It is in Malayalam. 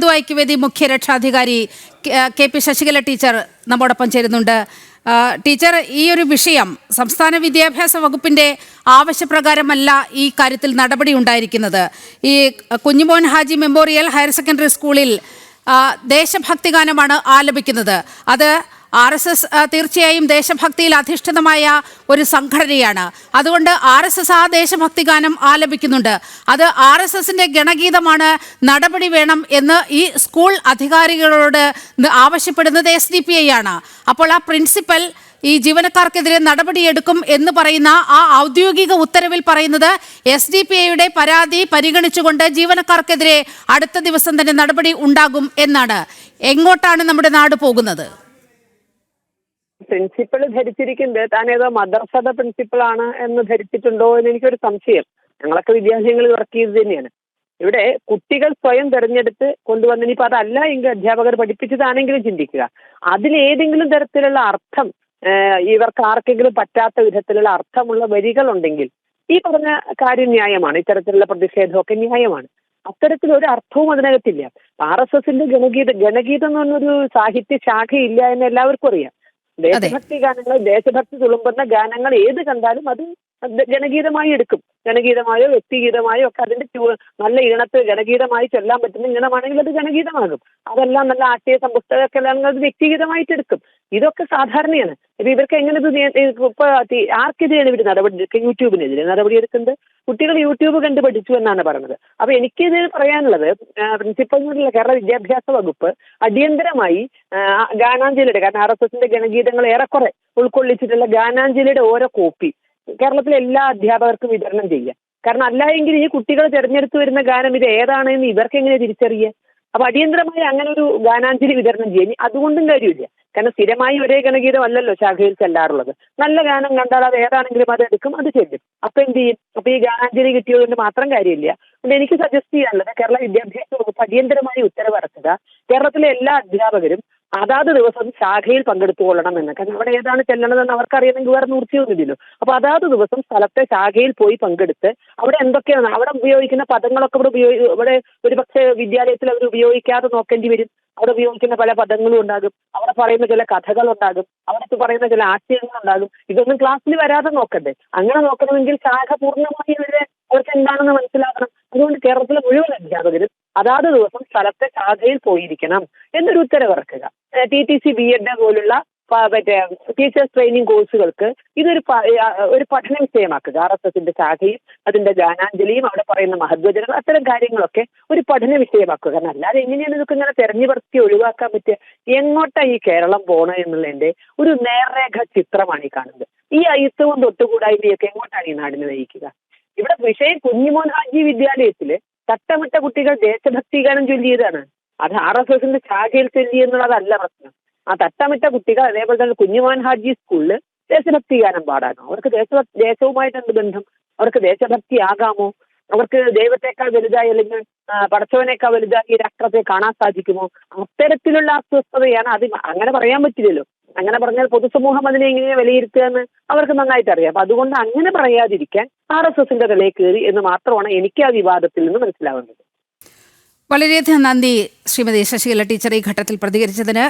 ഹിന്ദു ഐക്യവേദി മുഖ്യ രക്ഷാധികാരി കെ- പി ശശികല ടീച്ചർ നമ്മോടൊപ്പം ചേരുന്നുണ്ട്. ടീച്ചർ ഈ ഒരു വിഷയം സംസ്ഥാന വിദ്യാഭ്യാസ വകുപ്പിന്റെ ആവശ്യപ്രകാരമല്ല ഈ കാര്യത്തിൽ നടപടി ഉണ്ടായിരിക്കുന്നത്. ഈ Kunjumon Haji memorial higher secondary സ്കൂളിൽ ദേശഭക്തി ഗാനമാണ് ആലപിക്കുന്നത്. അത് ആർ എസ് എസ് തീർച്ചയായും ദേശഭക്തിയിൽ അധിഷ്ഠിതമായ ഒരു സംഘടനയാണ്. അതുകൊണ്ട് ആർ എസ് എസ് ആ ദേശഭക്തി ഗാനം ആലപിക്കുന്നുണ്ട്. അത് ആർ എസ് എസിന്റെ ഗണഗീതമാണ് നടപടി വേണം എന്ന് ഈ സ്കൂൾ അധികാരികളോട് ആവശ്യപ്പെടുന്നത് എസ് ഡി പി ഐ ആണ്. അപ്പോൾ ആ പ്രിൻസിപ്പൽ ഈ ജീവനക്കാർക്കെതിരെ നടപടിയെടുക്കും എന്ന് പറയുന്ന ആ ഔദ്യോഗിക ഉത്തരവിൽ പറയുന്നത് എസ് ഡി പി ഐയുടെ പരാതി പരിഗണിച്ചുകൊണ്ട് ജീവനക്കാർക്കെതിരെ അടുത്ത ദിവസം തന്നെ നടപടി ഉണ്ടാകും എന്നാണ്. എങ്ങോട്ടാണ് നമ്മുടെ നാട് പോകുന്നത്? പ്രിൻസിപ്പൾ ധരിച്ചിരിക്കുന്നത് താൻ ഏതോ മദർസയുടെ പ്രിൻസിപ്പൾ ആണ് എന്ന് ധരിച്ചിട്ടുണ്ടോ എന്ന് എനിക്കൊരു സംശയം. ഞങ്ങളൊക്കെ വിദ്യാലയങ്ങളിൽ വർക്ക് ചെയ്ത് തന്നെയാണ്. ഇവിടെ കുട്ടികൾ സ്വയം തെരഞ്ഞെടുത്ത് കൊണ്ടുവന്ന ഇനിയിപ്പോൾ അതല്ല എങ്കിൽ അധ്യാപകർ പഠിപ്പിച്ചതാണെങ്കിലും ചിന്തിക്കുക. അതിലേതെങ്കിലും തരത്തിലുള്ള അർത്ഥം ഇവർക്ക് ആർക്കെങ്കിലും പറ്റാത്ത വിധത്തിലുള്ള അർത്ഥമുള്ള വരികളുണ്ടെങ്കിൽ ഈ പറഞ്ഞ കാര്യം ന്യായമാണ്. ഇത്തരത്തിലുള്ള പ്രതിഷേധമൊക്കെ ന്യായമാണ്. അത്തരത്തിൽ ഒരു അർത്ഥവും അതിനകത്തില്ല. ആർ എസ് എസിന്റെ ഗണഗീത ഗണഗീതം എന്ന് പറഞ്ഞൊരു സാഹിത്യ ശാഖയില്ല എന്ന് എല്ലാവർക്കും അറിയാം. ദേശഭക്തി ഗാനങ്ങൾ ദേശഭക്തി തുളുമ്പുന്ന ഗാനങ്ങൾ ഏത് കണ്ടാലും അത് ജനഗീതമായി എടുക്കും. ജനഗീതമായോ വ്യക്തിഗീതമായോ ഒക്കെ അതിന്റെ നല്ല ഈണത്ത് ജനഗീതമായി ചൊല്ലാൻ പറ്റുന്ന ഈണമാണെങ്കിൽ അത് ജനഗീതമാകും അതെല്ലാം നല്ല ആശയ എല്ലാം അത് വ്യക്തിഗീതമായിട്ട് എടുക്കും. ഇതൊക്കെ സാധാരണയാണ്. ഇപ്പൊ ഇവർക്ക് എങ്ങനെ ഇത് ഇപ്പൊ ആർക്കെതിരെയാണ് ഇവർ നടപടി യൂട്യൂബിനെതിരെ നടപടി എടുക്കുന്നത്? കുട്ടികൾ യൂട്യൂബ് കണ്ട് പഠിച്ചു എന്നാണ് പറഞ്ഞത്. അപ്പൊ എനിക്കിത് പറയാനുള്ളത് പ്രിൻസിപ്പലിനുള്ള കേരള വിദ്യാഭ്യാസ വകുപ്പ് അടിയന്തരമായി ഗാനാഞ്ജലിയുടെ കാരണം ആർ എസ് എസിന്റെ ഗണഗീതങ്ങൾ ഏറെക്കുറെ ഉൾക്കൊള്ളിച്ചിട്ടുള്ള ഗാനാഞ്ജലിയുടെ ഓരോ കോപ്പി കേരളത്തിലെ എല്ലാ അധ്യാപകർക്കും വിതരണം ചെയ്യുക കാരണം അല്ല എങ്കിൽ ഈ കുട്ടികൾ തിരഞ്ഞെടുത്തു വരുന്ന ഗാനം ഇത് ഏതാണെന്ന് ഇവർക്ക് എങ്ങനെ തിരിച്ചറിയുക അപ്പൊ അടിയന്തരമായി അങ്ങനെ ഒരു ഗാനാഞ്ജലി വിതരണം ചെയ്യാൻ ഇനി അതുകൊണ്ടും കാര്യമില്ല. കാരണം സ്ഥിരമായി ഒരേ ഗണഗീതം അല്ലല്ലോ ശാഖയിൽ ചെല്ലാറുള്ളത്. നല്ല ഗാനം കണ്ടാൽ അത് ഏതാണെങ്കിലും അത് എടുക്കും അത് ചെല്ലും. അപ്പൊ എന്ത് ചെയ്യും? അപ്പൊ ഈ ഗാനാഞ്ജലി കിട്ടിയതുകൊണ്ട് മാത്രം കാര്യമില്ല. അതുകൊണ്ട് എനിക്ക് സജസ്റ്റ് ചെയ്യാനുള്ളത് കേരള വിദ്യാഭ്യാസ വകുപ്പ് അടിയന്തരമായി ഉത്തരവിറക്കുക കേരളത്തിലെ എല്ലാ അധ്യാപകരും അതാത് ദിവസം ശാഖയിൽ പങ്കെടുത്തുകൊള്ളണം എന്ന്. കാരണം അവിടെ ഏതാണ് ചെല്ലണതെന്ന് അവർക്കറിയണമെങ്കിൽ വേറെ നിവൃത്തിയൊന്നുമില്ലല്ലോ അപ്പൊ അതാത് ദിവസം സ്ഥലത്തെ ശാഖയിൽ പോയി പങ്കെടുത്ത് അവിടെ എന്തൊക്കെയാണ് അവിടെ ഉപയോഗിക്കുന്ന പദങ്ങളൊക്കെ ഇവിടെ ഉപയോഗി ഇവിടെ ഒരു പക്ഷേ വിദ്യാലയത്തിൽ അവർ ഉപയോഗിക്കാതെ നോക്കേണ്ടി വരും. അവിടെ ഉപയോഗിക്കുന്ന പല പദങ്ങളും ഉണ്ടാകും. അവിടെ പറയുന്ന ചില കഥകൾ ഉണ്ടാകും. അവിടെ പറയുന്ന ചില ആശയങ്ങൾ ഉണ്ടാകും. ഇതൊന്നും ക്ലാസ്സിൽ വരാതെ നോക്കണ്ടേ. അങ്ങനെ നോക്കണമെങ്കിൽ ശാഖ പൂർണമായി ഇവരെ അവർക്ക് എന്താണെന്ന് മനസ്സിലാക്കണം. അതുകൊണ്ട് കേരളത്തിലെ മുഴുവൻ അധ്യാപകരും അതാത് ദിവസം സ്ഥലത്തെ ശാഖയിൽ പോയിരിക്കണം എന്നൊരു ഉത്തരവ് ഇറക്കുക T T C B Ed പോലുള്ള മറ്റേ ടീച്ചേഴ്സ് ട്രെയിനിങ് കോഴ്സുകൾക്ക് ഇതൊരു ഒരു പഠന വിഷയമാക്കുക. ആർ എസ് എസിന്റെ ശാഖയും അതിന്റെ ഗാനാഞ്ജലിയും അവിടെ പറയുന്ന മഹത്വജനങ്ങൾ അത്തരം കാര്യങ്ങളൊക്കെ ഒരു പഠന വിഷയമാക്കുക കാരണം അല്ലാതെ എങ്ങനെയാണ് ഇതൊക്കെ ഇങ്ങനെ തെരഞ്ഞുപെടുത്തി ഒഴിവാക്കാൻ പറ്റുക എങ്ങോട്ടാ ഈ കേരളം പോണ എന്നുള്ളതിന്റെ ഒരു നേർരേഖ ചിത്രമാണ് ഈ കാണുന്നത്. ഈ അയിത്തവും തൊട്ടുകൂടായ്മയൊക്കെ എങ്ങോട്ടാണ് ഈ നാടിനെ നയിക്കുക? ഇവിടെ വിഷയം കുഞ്ഞിമോൻ ഹാജി വിദ്യാലയത്തിൽ തട്ടമിട്ട കുട്ടികൾ ദേശഭക്തി ഗാനം ചൊല്ലിയതാണ്. അത് ആർ എസ് എസിന്റെ ശാഖയിൽ ചെല്ലി എന്നുള്ളതല്ല പ്രശ്നം. ആ തട്ടമിട്ട കുട്ടികൾ അതേപോലെ തന്നെ കുഞ്ഞുമോൻ ഹാജി സ്കൂളിൽ ദേശഭക്തി ഗാനം പാടാനോ അവർക്ക് ദേശഭക്തി ദേശവുമായിട്ട് എന്ത് ബന്ധം? അവർക്ക് ദേശഭക്തി ആകാമോ അവർക്ക് ദൈവത്തെക്കാൾ വലുതായി അല്ലെങ്കിൽ പടച്ചവനേക്കാൾ വലുതായി ഈ രാഷ്ട്രത്തെ കാണാൻ സാധിക്കുമോ? അത്തരത്തിലുള്ള അസ്വസ്ഥതയാണ് അത് അങ്ങനെ പറയാൻ പറ്റില്ലല്ലോ. അങ്ങനെ പറഞ്ഞാൽ പൊതുസമൂഹം അതിനെ എങ്ങനെ വിലയിരുത്തുക എന്ന് അവർക്ക് നന്നായിട്ട് അറിയാം. അപ്പൊ അതുകൊണ്ട് അങ്ങനെ പറയാതിരിക്കാൻ ആർ എസ് എസിന്റെ തലയിൽ കയറി എന്ന് മാത്രമാണ് എനിക്ക് ആ വിവാദത്തിൽ നിന്ന് മനസ്സിലാവുന്നത്. വളരെയധികം നന്ദി ശ്രീമതി ശശികല ടീച്ചർ ഈ ഘട്ടത്തിൽ പ്രതികരിച്ചതിന്.